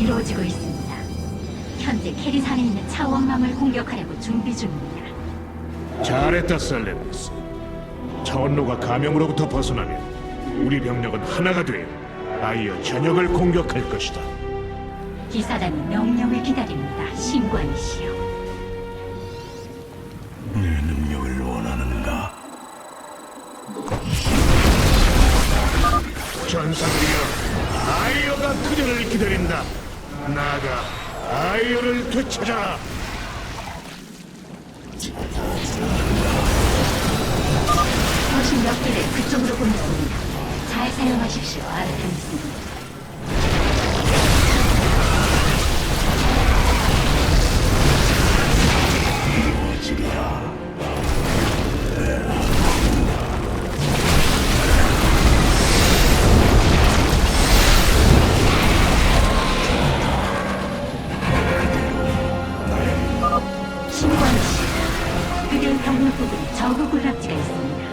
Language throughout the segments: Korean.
이루어지고 있습니다. 현재 캐리산에 있는 차원망을 공격하려고 준비 중입니다. 잘했다, 셀레누스. 차원로가 감염으로부터 벗어나면 우리 병력은 하나가 되어 아이어 전역을 공격할 것이다. 기사단이 명령을 기다립니다. 신관이시여. 내 능력을 원하는가? 전사들이여, 아이어가 그들을 기다린다. 나가 아이어를 되찾아라. 거신 몇 개를 그쪽으로 보냈습니다. 잘 사용하십시오, 아르테미스. 저그 군락지가 있습니다.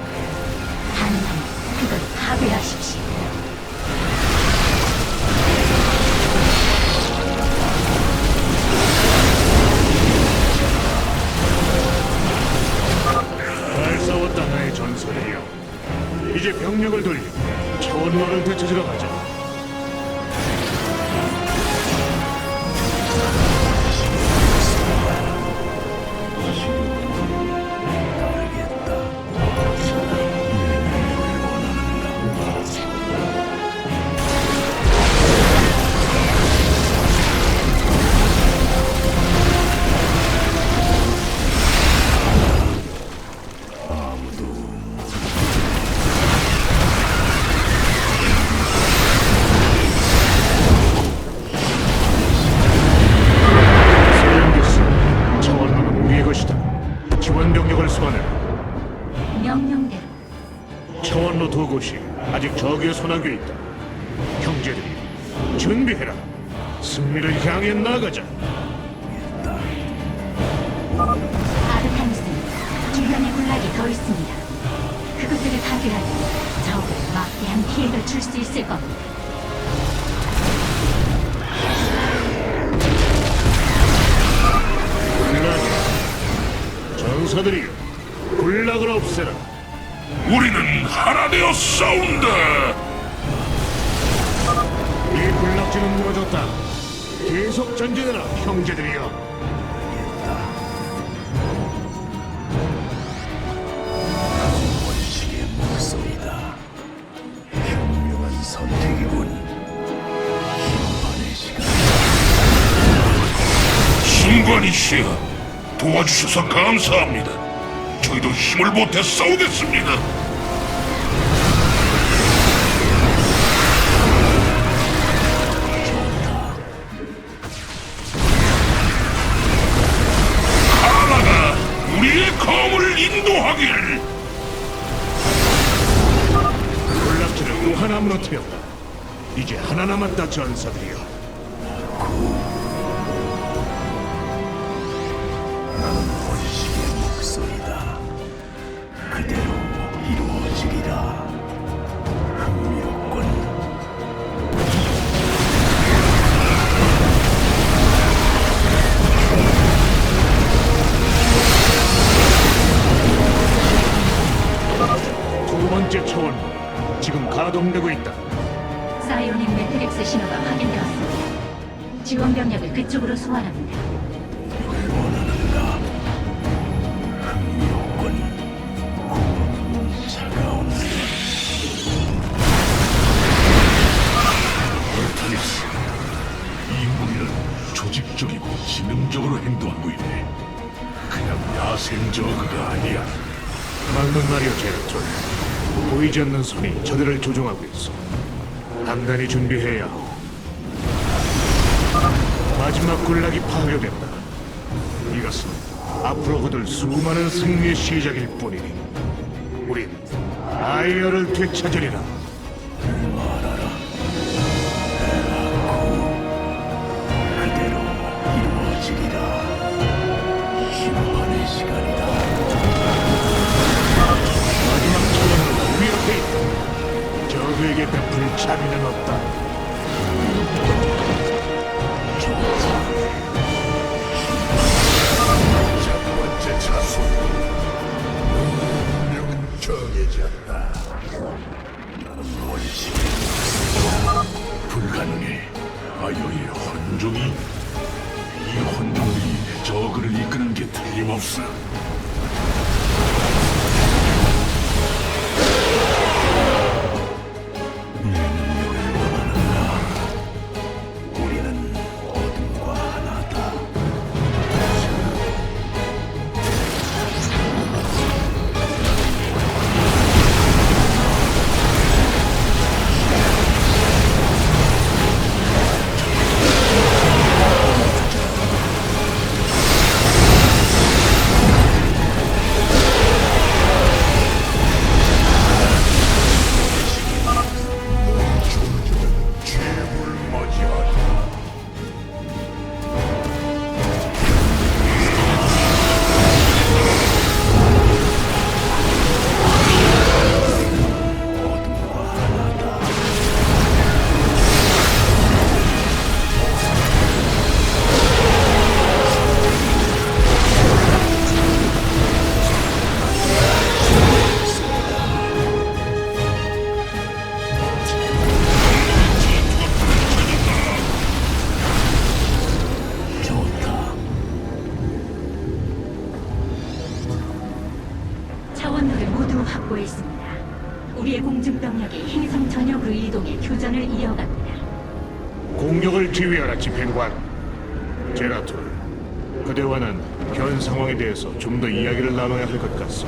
가능하면 그걸 파괴하십시오. 잘 싸웠다, 나의 전설이여. 이제 병력을 돌리고 차원로를 되찾으러 가자. 지원 병력을 소환해라. 명령대로 차원로 두 곳이 아직 적의 손아귀에 있다. 형제들이 준비해라. 승리를 향해 나가자. 아르타미스는 주변에 군락이 더 있습니다. 그것들을 파괴하면 적을 막대한 피해를 줄 수 있을 겁니다. 전사들이 군락을 없애라. 우리는 하나 되어 싸운다. 이 군락지는 무너졌다. 계속 전진해라, 형제들이여. 원식의 목소리다. 현명한 선택이군. 신관이시여 도와주셔서 감사합니다. 저희도 힘을 보태 싸우겠습니다. 하나가 우리의 검을 인도하길. 또 하나 무너뜨렸다. 이제 하나 남았다, 전사들이여. 가동되고 있다. 사이오닉 매트릭스 신호가 확인되었습니다. 지원 병력을 그쪽으로 소환합니다. 이 무리는 조직적이고 지능적으로 행동하고 있네. 그냥 야생 저그가 아니야. 맞는 말이오, 제라툴. 보이지 않는 손이 저들을 조종하고 있어. 단단히 준비해야 하오. 마지막 군락이 파괴된다. 이것은 앞으로 거둘 수많은 승리의 시작일 뿐이니. 우린 아이어를 되찾으리라. 이 혼종들이 저그를 이끄는 게 틀림없어. 병력이 행성 전역 으로 이동해 교전을 이어갑니다. 공격을 지휘하라 집행관 제라툴 그대와는 현 상황에 대해서 좀 더 이야기를 나눠야 할 것 같소